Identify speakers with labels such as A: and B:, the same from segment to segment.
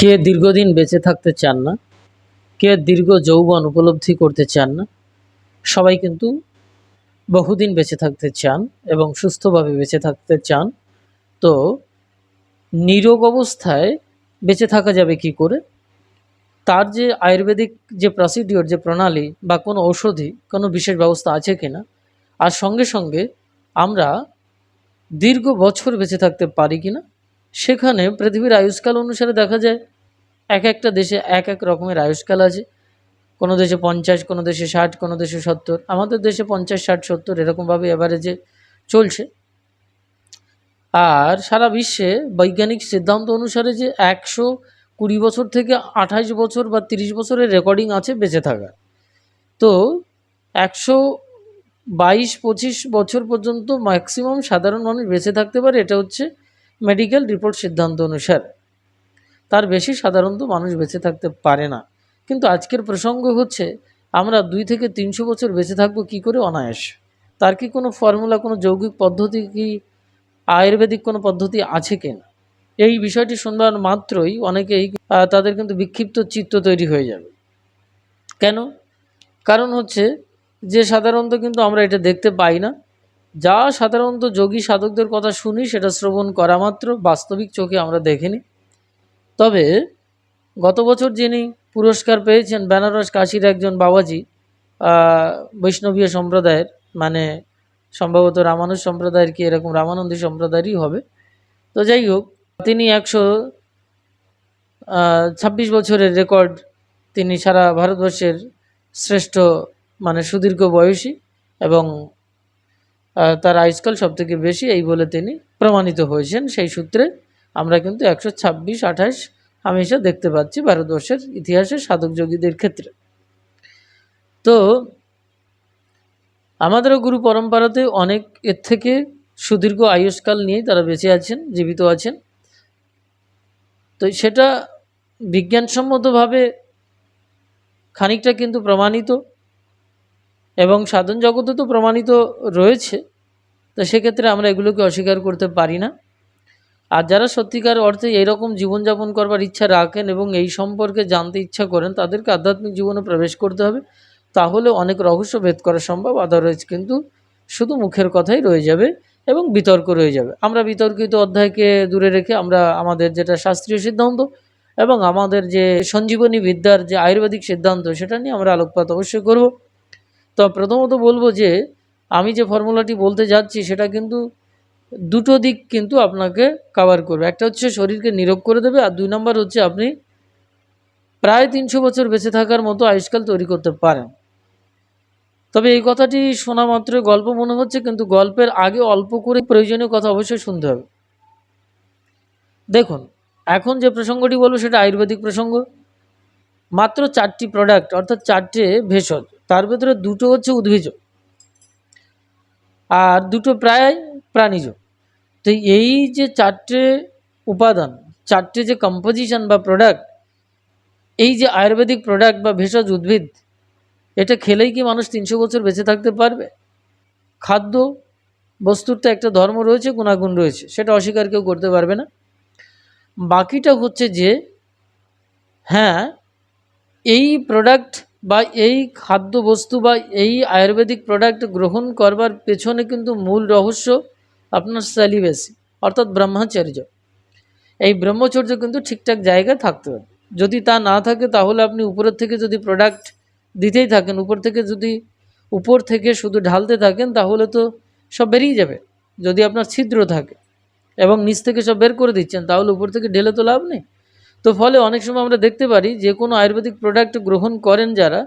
A: কে দীর্ঘদিন বেঁচে থাকতে চান না, কে দীর্ঘ যৌবন উপলব্ধি করতে চান না, সবাই কিন্তু বহুদিন বেঁচে থাকতে চান এবং সুস্থভাবে বেঁচে থাকতে চান, তো নিরোগ অবস্থায় বেঁচে থাকা যাবে কি করে? তার যে আয়ুর্বেদিক যে প্রসিডিওর যে প্রণালী বা কোনো ঔষধি, কোনো বিশেষ ব্যবস্থা আছে কি না আর সঙ্গে সঙ্গে আমরা দীর্ঘ বছর বেঁচে থাকতে পারি কিনা সেখানে পৃথিবীর আয়ুষ্কাল অনুসারে দেখা যায়, এক একটা দেশে এক এক রকমের আয়ুষ্কাল আছে। কোনো দেশে পঞ্চাশ, কোনো দেশে ষাট, কোনো দেশে সত্তর। আমাদের দেশে পঞ্চাশ, ষাট, সত্তর এরকমভাবে অ্যাভারেজে চলছে। আর সারা বিশ্বে বৈজ্ঞানিক সিদ্ধান্ত অনুসারে যে একশো কুড়ি বছর থেকে আঠাশ বছর বা তিরিশ বছরের রেকর্ডিং আছে বেঁচে থাকার। তো একশো বাইশ, পঁচিশ বছর পর্যন্ত ম্যাক্সিমাম সাধারণ মানুষ বেঁচে থাকতে পারে, এটা হচ্ছে মেডিকেল রিপোর্ট সিদ্ধান্ত অনুসারে। তার বেশি সাধারণত মানুষ বেঁচে থাকতে পারে না। কিন্তু আজকের প্রসঙ্গ হচ্ছে, আমরা দুই থেকে তিনশো বছর বেঁচে থাকব কি করে অনায়াস? তার কি কোনো ফর্মুলা, কোনো যৌগিক পদ্ধতি কি, আয়ুর্বেদিক কোনো পদ্ধতি আছে কিনা? এই বিষয়টি শুনবার মাত্রই অনেকেই তাদের কিন্তু বিক্ষিপ্ত চিত্ত তৈরি হয়ে যাবে। কেন? কারণ হচ্ছে, যে সাধারণত কিন্তু আমরা এটা দেখতে পাই না যা সাধারণত যোগী সাধকদের কথা শুনি, সেটা শ্রবণ করা মাত্র, বাস্তবিক চোখে আমরা দেখিনি। তবে গত বছর যিনি পুরস্কার পেয়েছেন, বেনারস কাশীর একজন বাবাজি বৈষ্ণবীয় সম্প্রদায়ের মানে সম্ভবত রামানুজ সম্প্রদায়ের কি এরকম রামানন্দী সম্প্রদায়েরই হবে। তো যাই হোক, তিনি একশো ছাব্বিশ বছরের রেকর্ড তিনি সারা ভারতবর্ষের শ্রেষ্ঠ মানে সুদীর্ঘ বয়সী এবং তার আয়ুষ্কাল সবথেকে বেশি এই বলে তিনি প্রমাণিত হয়েছেন। সেই সূত্রে আমরা কিন্তু একশো ছাব্বিশ, আঠাশ হামেশা দেখতে পাচ্ছি ভারতবর্ষের ইতিহাসে সাধক যোগীদের ক্ষেত্রে। তো আমাদেরও গুরু পরম্পরাতে অনেক এর থেকে সুদীর্ঘ আয়ুষ্কাল নিয়েই তারা বেঁচে আছেন, জীবিত আছেন। তো সেটা বিজ্ঞানসম্মতভাবে খানিকটা কিন্তু প্রমাণিত এবং সাধন জগতে তো প্রমাণিত রয়েছে। তো সেক্ষেত্রে আমরা এগুলোকে অস্বীকার করতে পারি না। আর যারা সত্যিকার অর্থে এইরকম জীবনযাপন করবার ইচ্ছা রাখেন এবং এই সম্পর্কে জানতে ইচ্ছা করেন, তাদেরকে আধ্যাত্মিক জীবনে প্রবেশ করতে হবে। তাহলে অনেক রহস্য ভেদ করা সম্ভব আদারওয়াইজ কিন্তু শুধু মুখের কথাই রয়ে যাবে এবং বিতর্ক রয়ে যাবে। আমরা বিতর্কিত অধ্যায়কে দূরে রেখে আমরা আমাদের যেটা শাস্ত্রীয় সিদ্ধান্ত এবং আমাদের যে সঞ্জীবনী বিদ্যার যে আয়ুর্বেদিক সিদ্ধান্ত, সেটা নিয়ে আমরা আলোকপাত অবশ্যই করব। তো প্রথমত বলব যে আমি যে ফর্মুলাটি বলতে যাচ্ছি, সেটা কিন্তু দুটো দিক কিন্তু আপনাকে কাভার করবে। একটা হচ্ছে শরীরকে নিরোগ করে দেবে, আর দুই নম্বর হচ্ছে আপনি প্রায় তিনশো বছর বেঁচে থাকার মতো আয়ুষ্কাল তৈরি করতে পারেন। তবে এই কথাটি শোনা মাত্র গল্প মনে হচ্ছে, কিন্তু গল্পের আগে অল্প করে প্রয়োজনীয় কথা অবশ্যই শুনতে হবে। দেখুন, এখন যে প্রসঙ্গটি বলব, সেটা আয়ুর্বেদিক প্রসঙ্গ। মাত্র চারটি প্রোডাক্ট অর্থাৎ চারটে ভেষজ, তার ভেতরে দুটো হচ্ছে উদ্ভিজ আর দুটো প্রায় প্রাণীজ। তো এই যে চারটে উপাদান, চারটে যে কম্পোজিশন বা প্রোডাক্ট এই যে আয়ুর্বেদিক প্রোডাক্ট বা ভেষজ উদ্ভিদ, এটা খেলেই কি মানুষ তিনশো বছর বেঁচে থাকতে পারবে? খাদ্য বস্তুর তো একটা ধর্ম রয়েছে, গুণাগুণ রয়েছে, সেটা অস্বীকার কেউ করতে পারবে না। বাকিটা হচ্ছে যে হ্যাঁ এই প্রোডাক্ট বা এই খাদ্যবস্তু বা এই আয়ুর্বেদিক প্রোডাক্ট গ্রহণ করবার পেছনে কিন্তু মূল রহস্য আপনার সেলিবেসি অর্থাৎ ব্রহ্মচর্য। এই ব্রহ্মচর্য কিন্তু ঠিকঠাক জায়গায় থাকতে হবে। যদি তা না থাকে, তাহলে আপনি উপরের থেকে যদি প্রোডাক্ট দিতেই থাকেন, উপর থেকে যদি, উপর থেকে শুধু ঢালতে থাকেন, তাহলে তো সব বেরিয়ে যাবে। যদি আপনার ছিদ্র থাকে এবং নিচ থেকে সব বের করে দিচ্ছেন, তাহলে উপর থেকে ঢেলে তো লাভ নেই। তো ফলে অনেক সময় আমরা দেখতে পারি যে কোনো আয়ুর্বেদিক প্রোডাক্ট গ্রহণ করেন যারা,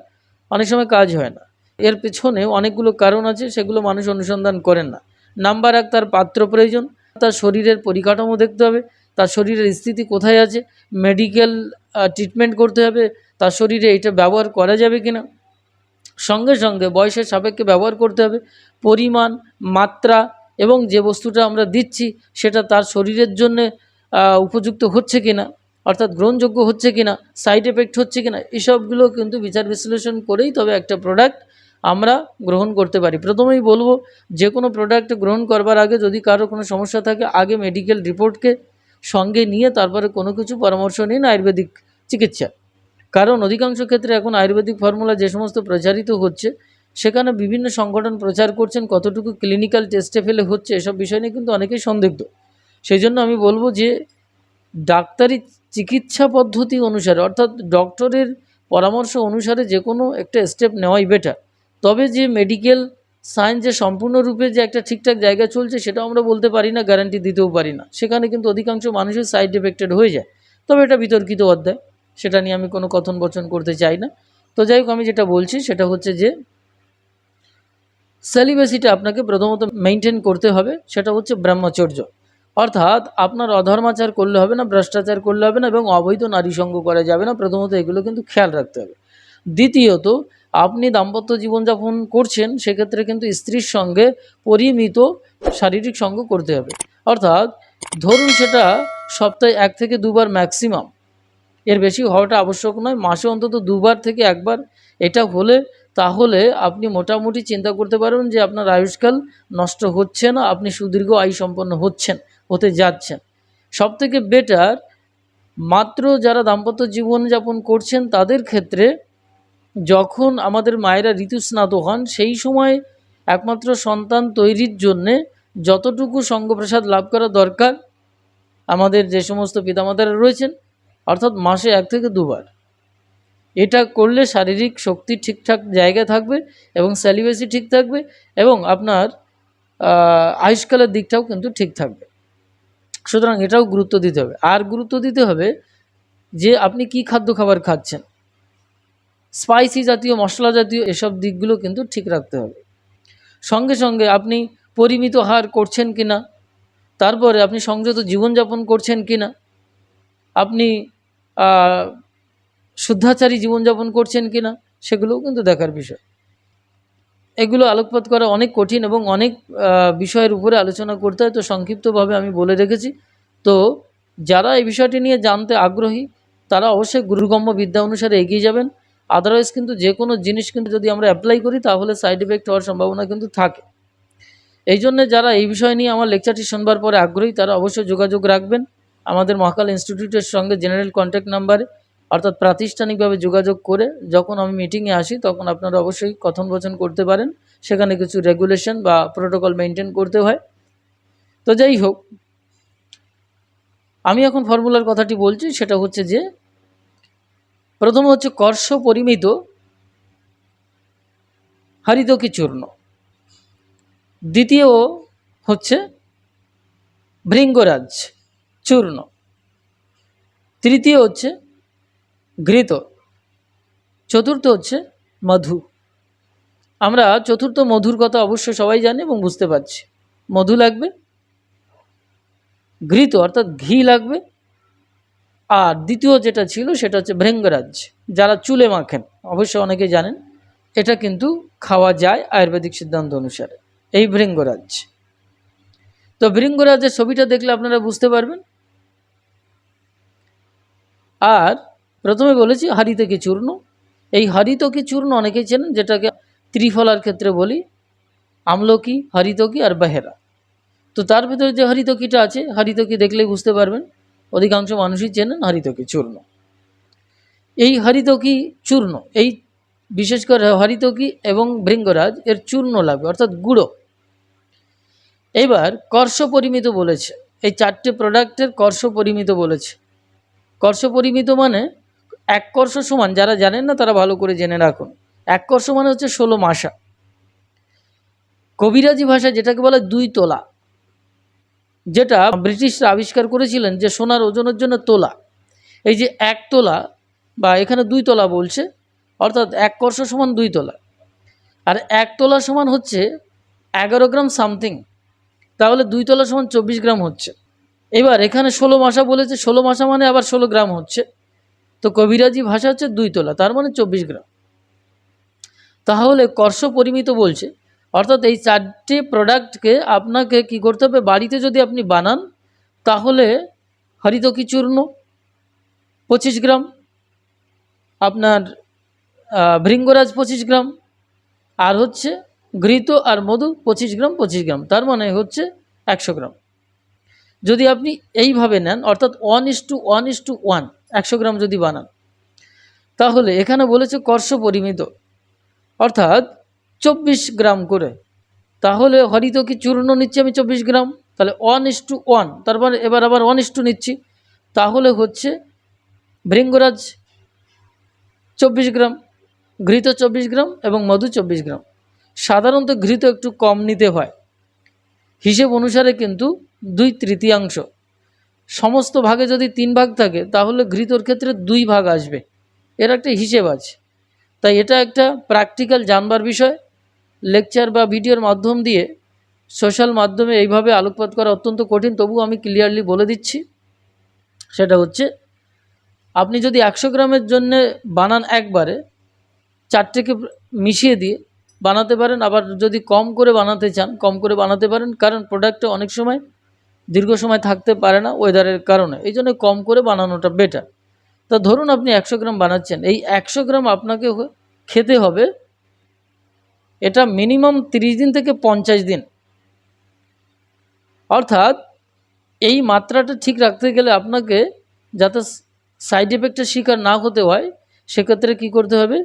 A: অনেক সময় কাজ হয় না। এর পেছনে অনেকগুলো কারণ আছে, সেগুলো মানুষ অনুসন্ধান করেন না। নাম্বার এক, তার পাত্র প্রয়োজন। তার শরীরের পরিকাঠামো দেখতে হবে। তার শরীরের স্থিতি কোথায় আছে? মেডিকেল ট্রিটমেন্ট করতে হবে। তার শরীরে এটা ব্যবহার করা যাবে কিনা? সঙ্গে সঙ্গে বয়সের সাপেক্ষে ব্যবহার করতে হবে। পরিমাণ, মাত্রা এবং যে বস্তুটা আমরা দিচ্ছি, সেটা তার শরীরের জন্যে উপযুক্ত হচ্ছে কিনা? অর্থাৎ গ্রহণযোগ্য হচ্ছে কি না সাইড এফেক্ট হচ্ছে কি না এসবগুলো কিন্তু বিচার বিশ্লেষণ করেই তবে একটা প্রোডাক্ট আমরা গ্রহণ করতে পারি। প্রথমেই বলব, যে কোনো প্রোডাক্ট গ্রহণ করবার আগে যদি কারও কোনো সমস্যা থাকে, আগে মেডিকেল রিপোর্টকে সঙ্গে নিয়ে তারপরে কোনো কিছু পরামর্শ নিন আয়ুর্বেদিক চিকিৎসা। কারণ অধিকাংশ ক্ষেত্রে এখন আয়ুর্বেদিক ফর্মুলা যে সমস্ত প্রচারিত হচ্ছে, সেখানে বিভিন্ন সংগঠন প্রচার করছেন, কতটুকু ক্লিনিক্যাল টেস্টে ফেলে হচ্ছে, এসব বিষয় নিয়ে কিন্তু অনেকেই সন্দিগ্ধ। সেই জন্য আমি বলব যে, ডাক্তারি চিকিৎসা পদ্ধতি অনুসারে, অর্থাৎ ডক্টরের পরামর্শ অনুসারে যে কোনো একটা স্টেপ নেওয়াই বেটার তবে যে মেডিকেল সায়েন্স যে সম্পূর্ণরূপে যে একটা ঠিকঠাক জায়গা চলছে, সেটাও আমরা বলতে পারি না গ্যারান্টি দিতেও পারি না। সেখানে কিন্তু অধিকাংশ মানুষের সাইড এফেক্টেড হয়ে যায়। তবে এটা বিতর্কিত অধ্যায়, সেটা নিয়ে আমি কোনো কথন বচন করতে চাই না। তো যাই হোক, আমি যেটা বলছি, সেটা হচ্ছে যে সেলিবেসিটা আপনাকে প্রথমত মেনটেন করতে হবে, সেটা হচ্ছে ব্রহ্মচর্য। অর্থাৎ আপনার অধর্মাচার করলে হবে না, ভ্রষ্টাচার করলে হবে না এবং অবৈধ নারী সঙ্গ করা যাবে না, প্রথমত এগুলো কিন্তু খেয়াল রাখতে হবে। দ্বিতীয়ত, আপনি দাম্পত্য জীবনযাপন করছেন, সেক্ষেত্রে কিন্তু স্ত্রীর সঙ্গে পরিমিত শারীরিক সঙ্গ করতে হবে। অর্থাৎ ধরুন সেটা সপ্তাহে এক থেকে দুবার ম্যাক্সিমাম এর বেশি হওয়াটা আবশ্যক নয়, মাসে অন্তত দুবার থেকে একবার এটা হলে তাহলে আপনি মোটামুটি চিন্তা করতে পারবেন যে আপনার আয়ুষ্কাল নষ্ট হচ্ছে না, আপনি সুদীর্ঘ আয়ু সম্পন্ন হচ্ছেন। হতে যাচ্ছেন সব থেকে বেটার মাত্র যারা দাম্পত্য জীবনযাপন করছেন তাদের ক্ষেত্রে যখন আমাদের মায়েরা ঋতুস্নাত হন, সেই সময় একমাত্র সন্তান তৈরির জন্যে যতটুকু সঙ্গপ্রসাদ লাভ করা দরকার, আমাদের যে সমস্ত পিতামাতারা রয়েছেন, অর্থাৎ মাসে এক থেকে দুবার। এটা করলে শারীরিক শক্তি ঠিকঠাক জায়গায় থাকবে এবং স্যালিবেসি ঠিক থাকবে এবং আপনার আয়ুষ্কালের দিকটাও কিন্তু ঠিক থাকবে। সুতরাং এটাও গুরুত্ব দিতে হবে। আর গুরুত্ব দিতে হবে যে আপনি কি খাদ্য খাবার খাচ্ছেন। স্পাইসি জাতীয়, মশলা জাতীয় এসব দিকগুলো কিন্তু ঠিক রাখতে হবে। সঙ্গে সঙ্গে আপনি পরিমিত আহার করছেন কি না তারপরে আপনি সংযত জীবনযাপন করছেন কি না আপনি শুদ্ধাচারী জীবনযাপন করছেন কি না সেগুলোও কিন্তু দেখার বিষয়। এগুলো আলোকপাত করা অনেক কঠিন এবং অনেক বিষয়ের উপরে আলোচনা করতে হয়। তো সংক্ষিপ্তভাবে আমি বলে রেখেছি। তো যারা এই বিষয়টি নিয়ে জানতে আগ্রহী, তারা অবশ্যই গুরুগম্য বিদ্যা অনুসারে এগিয়ে যাবেন। আদারওয়াইজ কিন্তু যে কোনো জিনিস কিন্তু যদি আমরা অ্যাপ্লাই করি, তাহলে সাইড এফেক্ট হওয়ার সম্ভাবনা কিন্তু থাকে। এই জন্য যারা এই বিষয় নিয়ে আমার লেকচারটি শুনবার পরে আগ্রহী, তারা অবশ্যই যোগাযোগ রাখবেন। আমাদের মহাকাল ইনস্টিটিউটের সঙ্গে জেনারেল কন্ট্যাক্ট নাম্বারে অর্থাৎ প্রাতিষ্ঠানিকভাবে যোগাযোগ করে যখন আমি মিটিংয়ে আসি, তখন আপনারা অবশ্যই কথন বচন করতে পারেন। সেখানে কিছু রেগুলেশন বা প্রোটোকল মেনটেন করতে হয়। তো যাই হোক, আমি এখন ফর্মুলার কথাটি বলছি। সেটা হচ্ছে যে, প্রথম হচ্ছে কর্ষ পরিমিত হরিতকি চূর্ণ। দ্বিতীয় হচ্ছে ভৃঙ্গরাজ চূর্ণ। তৃতীয় হচ্ছে ঘৃত চতুর্থ হচ্ছে মধু। আমরা চতুর্থ মধুর কথা অবশ্য সবাই জানি এবং বুঝতে পারছি। মধু লাগবে ঘৃত অর্থাৎ ঘি লাগবে, আর দ্বিতীয় যেটা ছিল সেটা হচ্ছে ভৃঙ্গরাজ, যারা চুলে মাখেন। অবশ্য অনেকে জানেন, এটা কিন্তু খাওয়া যায় আয়ুর্বেদিক সিদ্ধান্ত অনুসারে, এই ভৃঙ্গরাজ। তো ভৃঙ্গরাজের ছবিটা দেখলে আপনারা বুঝতে পারবেন। আর প্রথমে বলেছি হারিতকি চূর্ণ। এই হারিতকি চূর্ণ অনেকেই চেনেন, যেটাকে ত্রিফলার ক্ষেত্রে বলি আমলকি, হরিতকি আর বেহেরা। তো তার ভিতরে যে হরিতকিটা আছে, হরিতকি দেখলেই বুঝতে পারবেন, অধিকাংশ মানুষই চেনেন হরিতকি চূর্ণ। এই হরিতকি চূর্ণ, এই বিশেষ করে হরিতকি এবং ভৃঙ্গরাজ, এর চূর্ণ লাগবে, অর্থাৎ গুঁড়ো। এবার কর্ষ পরিমিত বলেছে, এই চারটে প্রোডাক্টের কর্ষ পরিমিত বলেছে। কর্ষ পরিমিত মানে এক কর্ষ সমান, যারা জানেন না তারা ভালো করে জেনে রাখুন। এক কর্ষ মানে হচ্ছে ষোলো মাসা। কবিরাজি ভাষা যেটাকে বলে দুই তোলা, যেটা ব্রিটিশরা আবিষ্কার করেছিলেন যে সোনার ওজনের জন্য তোলা। এই যে এক তোলা বা এখানে দুই তোলা বলছে, অর্থাৎ এক কর্ষ সমান দুই তোলা। আর এক তোলা সমান হচ্ছে এগারো গ্রাম সামথিং, তাহলে দুই তোলা সমান চব্বিশ গ্রাম হচ্ছে। এবার এখানে ষোলো মাসা বলেছে, ষোলো মাসা মানে আবার ষোলো গ্রাম হচ্ছে। তো কবিরাজি ভাষা হচ্ছে দুই তোলা, তার মানে চব্বিশ গ্রাম। তাহলে কর্ষ পরিমিত বলছে, অর্থাৎ এই চারটে প্রোডাক্টকে আপনাকে কি করতে হবে, বাড়িতে যদি আপনি বানান, তাহলে হরিতকি চূর্ণ? পঁচিশ গ্রাম। আপনার ভৃঙ্গরাজ পঁচিশ গ্রাম। আর হচ্ছে ঘৃত আর মধু পঁচিশ গ্রাম পঁচিশ গ্রাম, তার মানে হচ্ছে একশো গ্রাম। যদি আপনি এইভাবে নেন, অর্থাৎ one is two one is two one একশো গ্রাম যদি বানান। তাহলে এখানে বলেছে কর্ষ পরিমিত। অর্থাৎ চব্বিশ গ্রাম করে। তাহলে হরিত কি চূর্ণ নিচ্ছি আমি চব্বিশ গ্রাম? তাহলে ওয়ান ইস টু ওয়ান তারপর এবার আবার ওয়ান ইস টু নিচ্ছি। তাহলে হচ্ছে ভৃঙ্গরাজ চব্বিশ গ্রাম, ঘৃত চব্বিশ গ্রাম এবং মধু চব্বিশ গ্রাম। সাধারণত ঘৃত একটু কম নিতে হয়। হিসেব অনুসারে কিন্তু দুই তৃতীয়াংশ। সমস্ত ভাগে যদি তিন ভাগ থাকে, তাহলে ঘৃতর ক্ষেত্রে দুই ভাগ আসবে। এর একটা হিসেব আছে। তাই এটা একটা প্র্যাকটিক্যাল জানবার বিষয়। লেকচার বা ভিডিওর মাধ্যম দিয়ে সোশ্যাল মাধ্যমে এইভাবে আলোকপাত করা অত্যন্ত কঠিন তবু আমি ক্লিয়ারলি বলে দিচ্ছি। সেটা হচ্ছে, আপনি যদি একশো গ্রামের জন্য বানান একবারে, চারটেকে মিশিয়ে দিয়ে বানাতে পারেন। আবার যদি কম করে বানাতে চান, কম করে বানাতে পারেন। কারণ প্রোডাক্টটা অনেক সময় দীর্ঘ সময় থাকতে পারে না ওয়েদারের কারণে। এই জন্য কম করে বানানোটা বেটার তা ধরুন আপনি একশো গ্রাম বানাচ্ছেন। এই একশো গ্রাম আপনাকে খেতে হবে এটা মিনিমাম তিরিশ দিন থেকে পঞ্চাশ দিন। অর্থাৎ এই মাত্রাটা ঠিক রাখতে গেলে আপনাকে যাতে সাইড এফেক্টের শিকার না হতে হয়, সেক্ষেত্রে কী করতে হবে?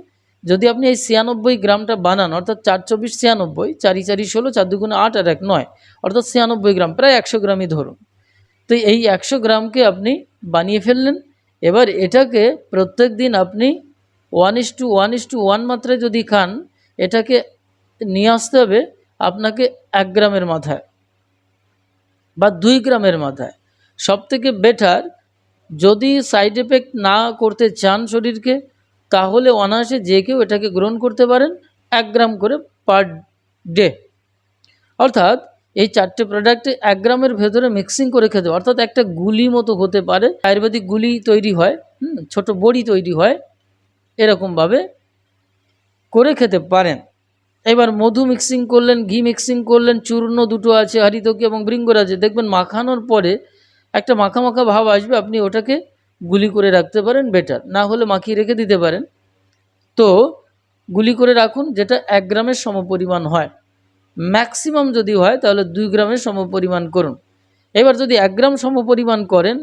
A: যদি আপনি এই ছিয়ানব্বই গ্রামটা বানান, অর্থাৎ চার চব্বিশ ছিয়ানব্বই, চারি চারি ষোলো, চার দুগুণে আট আর এক নয়, অর্থাৎ ছিয়ানব্বই গ্রাম, প্রায় একশো গ্রামই ধরুন। তো এই একশো গ্রামকে আপনি বানিয়ে ফেললেন। এবার এটাকে প্রত্যেক দিন আপনি one is two one is two one মাত্রায় যদি খান, এটাকে নিয়ে আসতে হবে আপনাকে এক গ্রামের মাথায় বা দুই গ্রামের মাথায়। সব থেকে বেটার যদি সাইড এফেক্ট না করতে চান শরীরকে তাহলে অনায়াসে যে কেউ এটাকে গ্রহণ করতে পারেন এক গ্রাম করে পার ডে। অর্থাৎ এই চারটে প্রোডাক্টে এক গ্রামের ভেতরে মিক্সিং করে খেতে। অর্থাৎ একটা গুলি মতো হতে পারে। আয়ুর্বেদিক গুলি তৈরি হয় ছোট বড়ি তৈরি হয়, এরকমভাবে করে খেতে পারেন। এবার মধু মিক্সিং করলেন, ঘি মিক্সিং করলেন, চূর্ণ দুটো আছে, হরিতকি এবং বৃঙ্গর আছে দেখবেন মাখানোর পরে একটা মাখা মাখা ভাব আসবে, আপনি ওটাকে গুলি করে রাখতে পারেন বেটার না হলে মাখিয়ে রেখে দিতে পারেন। তো গুলি করে রাখুন, যেটা এক গ্রামের সমপরিমাণ হয়। ম্যাক্সিমাম যদি হয়, তাহলে দুই গ্রামের সমপরিমাণ করুন। এবার যদি এক গ্রাম সমপরিমাণ করেন,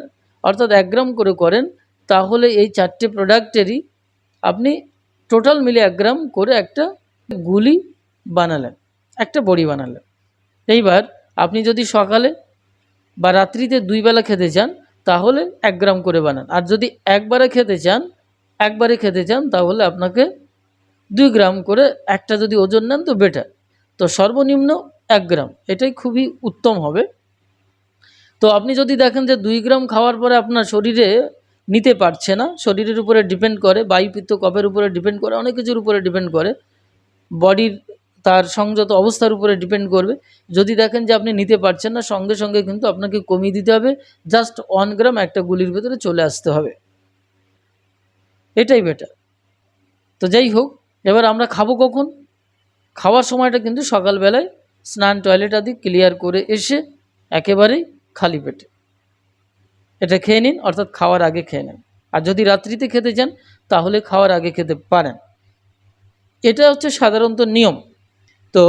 A: অর্থাৎ এক গ্রাম করে করেন, তাহলে এই চারটে প্রোডাক্টেরই আপনি টোটাল মিলে এক গ্রাম করে একটা গুলি বানালেন, একটা বড়ি বানালেন। এইবার আপনি যদি সকালে বা রাত্রিতে দুই বেলা খেতে চান তাহলে এক গ্রাম করে বানান। আর যদি একবারে খেতে চান, একবারে খেতে চান, তাহলে আপনাকে দুই গ্রাম করে একটা যদি ওজন নেন, তো বেটার তো সর্বনিম্ন এক গ্রাম। এটাই খুবই উত্তম হবে। তো আপনি যদি দেখেন যে দুই গ্রাম খাওয়ার পরে আপনার শরীরে নিতে পারছে না, শরীরের উপরে ডিপেন্ড করে, বায়ুপিত্ত কফের উপরে ডিপেন্ড করে, অনেক কিছুর উপরে ডিপেন্ড করে বডির তার সংযত অবস্থার উপরে ডিপেন্ড করবে। যদি দেখেন যে আপনি নিতে পারছেন না, সঙ্গে সঙ্গে কিন্তু আপনাকে কমিয়ে দিতে হবে। জাস্ট ওয়ান গ্রাম একটা গুলির ভেতরে চলে আসতে হবে। এটাই বেটার তো যাই হোক, এবার আমরা খাব কখন? খাওয়ার সময়টা কিন্তু সকালবেলায় স্নান টয়লেট আদি ক্লিয়ার করে এসে একেবারেই খালি পেটে। এটা খেয়ে নিন, অর্থাৎ খাওয়ার আগে খেয়ে নিন। আর যদি রাত্রিতে খেতে চান, তাহলে খাওয়ার আগে খেতে পারেন। এটা হচ্ছে সাধারণত নিয়ম। তো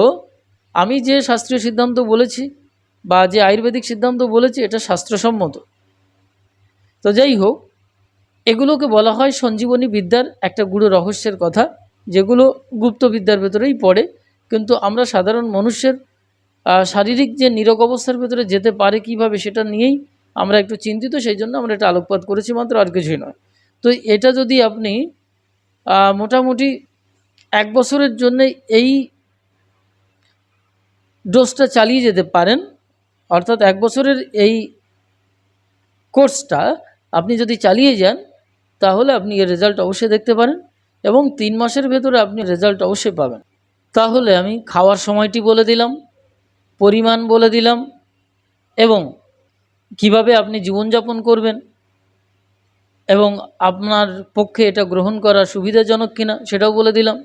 A: আমি যে শাস্ত্রীয় সিদ্ধান্ত বলেছি বা যে আয়ুর্বেদিক সিদ্ধান্ত বলেছি, এটা শাস্ত্রসম্মত। তো যাই হোক, এগুলোকে বলা হয় সঞ্জীবনী বিদ্যার একটা গুরু রহস্যের কথা, যেগুলো গুপ্ত বিদ্যার ভেতরেই পড়ে। কিন্তু আমরা সাধারণ মানুষের শারীরিক যে নিরোগ অবস্থার ভেতরে যেতে পারে কীভাবে সেটা নিয়েই আমরা একটু চিন্তিত, সেই জন্য আমরা এটা আলোকপাত করেছি মাত্র, আর কিছুই নয়। তো এটা যদি আপনি মোটামুটি এক বছরের জন্য এই ডোজটা চালিয়ে যেতে পারেন। অর্থাৎ এক বছরের এই কোর্সটা আপনি যদি চালিয়ে যান, তাহলে আপনি এর রেজাল্ট অবশ্যই দেখতে পারেন এবং তিন মাসের ভেতরে আপনি রেজাল্ট অবশ্যই পাবেন। তাহলে আমি খাওয়ার সময়টি বলে দিলাম, পরিমাণ বলে দিলাম এবং কীভাবে আপনি জীবনযাপন করবেন এবং আপনার পক্ষে এটা গ্রহণ করা সুবিধাজনক কিনা সেটাও বলে দিলাম।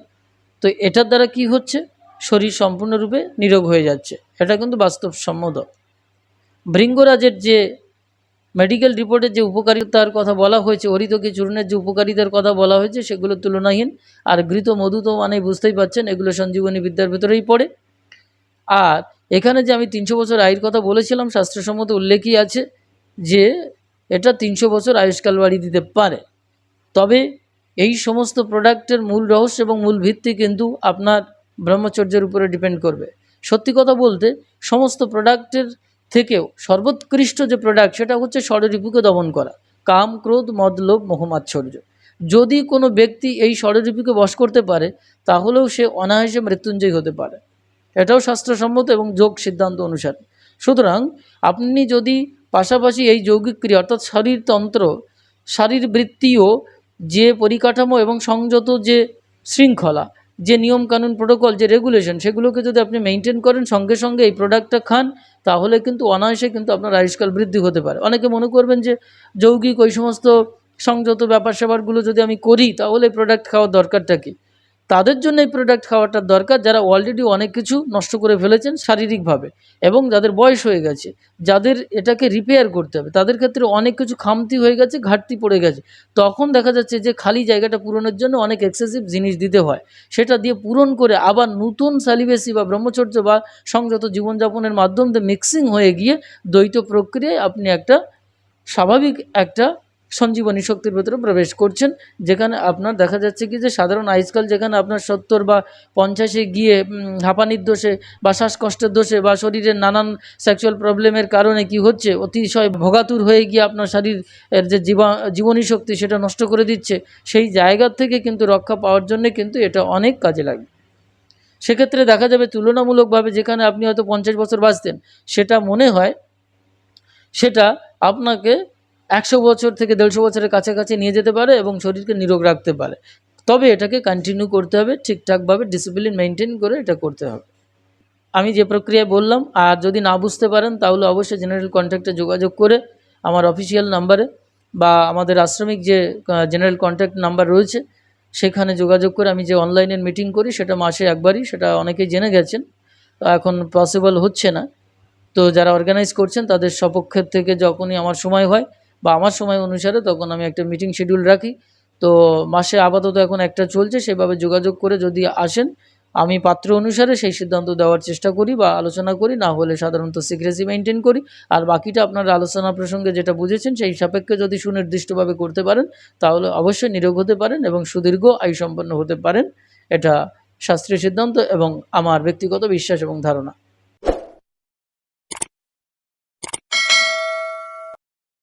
A: তো এটার দ্বারা কি হচ্ছে? শরীর সম্পূর্ণরূপে নিরোগ হয়ে যাচ্ছে। এটা কিন্তু বাস্তবসম্মত। ভৃঙ্গরাজের যে মেডিকেল রিপোর্টের যে উপকারিতার কথা বলা হয়েছে অরিতকি চূর্ণের যে উপকারিতার কথা বলা হয়েছে, সেগুলো তুলনাহীন। আর ঘৃত মধু তো মানে বুঝতেই পারছেন এগুলো সঞ্জীবনী বিদ্যার ভেতরেই পড়ে। আর এখানে যে আমি তিনশো বছর আয়ের কথা বলেছিলাম, শাস্ত্রসম্মত উল্লেখই আছে যে এটা তিনশো বছর আয়ুষ্কাল বাড়ি দিতে পারে। তবে এই সমস্ত প্রোডাক্টের মূল রহস্য এবং মূল ভিত্তি কিন্তু আপনার ব্রহ্মচর্যের উপরে ডিপেন্ড করবে। সত্যি কথা বলতে, সমস্ত প্রোডাক্টের থেকেও সর্বোৎকৃষ্ট যে প্রোডাক্ট সেটা হচ্ছে ষড়রিপুকে দমন করা। কাম, ক্রোধ, মদ, লোভ, মোহমাচ্ছর্য। যদি কোনো ব্যক্তি এই ষড়রিপুকে বশ করতে পারে, তাহলেও সে অনায়াসে মৃত্যুঞ্জয়ী হতে পারে। এটাও শাস্ত্রসম্মত এবং যোগ সিদ্ধান্ত অনুসারে। সুতরাং আপনি যদি পাশাপাশি এই যৌগিক ক্রিয়া, অর্থাৎ শরীরতন্ত্র শারীরবৃত্তীয় যে পরিকাঠামো এবং সংযত যে শৃঙ্খলা যে নিয়মকানুন প্রোটোকল, যে রেগুলেশন, সেগুলোকে যদি আপনি মেনটেন করেন, সঙ্গে সঙ্গে এই প্রোডাক্টটা খান, তাহলে কিন্তু অনায়াসে কিন্তু আপনার আয়ুষ্কাল বৃদ্ধি হতে পারে। অনেকে মনে করবেন যে যৌগিক ওই সমস্ত সংযত ব্যাপার স্যাপারগুলো যদি আমি করি, তাহলে প্রোডাক্ট খাওয়ার দরকারটা কী? তাদের জন্য এই প্রোডাক্ট খাওয়াটা দরকার যারা অলরেডি অনেক কিছু নষ্ট করে ফেলেছেন শারীরিকভাবে এবং যাদের বয়স হয়ে গেছে, যাদের এটাকে রিপেয়ার করতে হবে, তাদের ক্ষেত্রে অনেক কিছু খামতি হয়ে গেছে, ঘাটতি পড়ে গেছে। তখন দেখা যাচ্ছে যে খালি জায়গাটা পূরণের জন্য অনেক এক্সেসিভ জিনিস দিতে হয়। সেটা দিয়ে পূরণ করে আবার নতুন সালিবেসি বা ব্রহ্মচর্য বা সংযত জীবনযাপনের মাধ্যম মিক্সিং হয়ে গিয়ে দ্বৈত প্রক্রিয়ায় আপনি একটা স্বাভাবিক একটা সঞ্জীবনী শক্তির ভেতরে প্রবেশ করছেন, যেখানে আপনার দেখা যাচ্ছে কি যে সাধারণ আইসকাল যেখানে আপনার সত্তর বা পঞ্চাশে গিয়ে হাঁপানির দোষে বা শ্বাসকষ্টের দোষে বা শরীরের নানান সেক্সুয়াল প্রবলেমের কারণে কি হচ্ছে, অতিশয় ভোগাতুর হয়ে গিয়ে আপনার শরীর, এর যে জীবা, জীবনী শক্তি সেটা নষ্ট করে দিচ্ছে, সেই জায়গা থেকে কিন্তু রক্ষা পাওয়ার জন্যে কিন্তু এটা অনেক কাজে লাগবে সেক্ষেত্রে দেখা যাবে তুলনামূলকভাবে যেখানে আপনি হয়তো পঞ্চাশ বছর বাঁচতেন, সেটা মনে হয়, সেটা আপনাকে একশো বছর থেকে দেড়শো বছরের কাছাকাছি নিয়ে যেতে পারে এবং শরীরকে নিরোগ রাখতে পারে। তবে এটাকে কন্টিনিউ করতে হবে, ঠিকঠাকভাবে ডিসিপ্লিন মেনটেন করে এটা করতে হবে। আমি যে প্রক্রিয়ায় বললাম, আর যদি না বুঝতে পারেন, তাহলে অবশ্যই জেনারেল কন্ট্যাক্টে যোগাযোগ করে আমার অফিসিয়াল নাম্বারে বা আমাদের আশ্রমিক যে জেনারেল কন্ট্যাক্ট নাম্বার রয়েছে, সেখানে যোগাযোগ করে আমি যে অনলাইনের মিটিং করি, সেটা মাসে একবারই, সেটা অনেকেই জেনে গেছেন এখন পসিবল হচ্ছে না। তো যারা অর্গানাইজ করছেন, তাদের সপক্ষের থেকে যখনই আমার সময় হয় বা আমার সময় অনুসারে তখন আমি একটা মিটিং শিডিউল রাখি। তো মাসে আপাতত এখন একটা চলছে, সেভাবে যোগাযোগ করে যদি আসেন, আমি পাত্র অনুসারে সেই সিদ্ধান্ত দেওয়ার চেষ্টা করি বা আলোচনা করি, না হলে সাধারণত সিক্রেসি মেনটেন করি। আর বাকিটা আপনার আলোচনা প্রসঙ্গে যেটা বুঝেছেন, সেই সাপেক্ষে যদি সুনির্দিষ্টভাবে করতে পারেন, তাহলে অবশ্যই নিরোগ হতে পারেন এবং সুদীর্ঘ আয়ুসম্পন্ন হতে পারেন। এটা শাস্ত্রীয় সিদ্ধান্ত এবং আমার ব্যক্তিগত বিশ্বাস এবং ধারণা।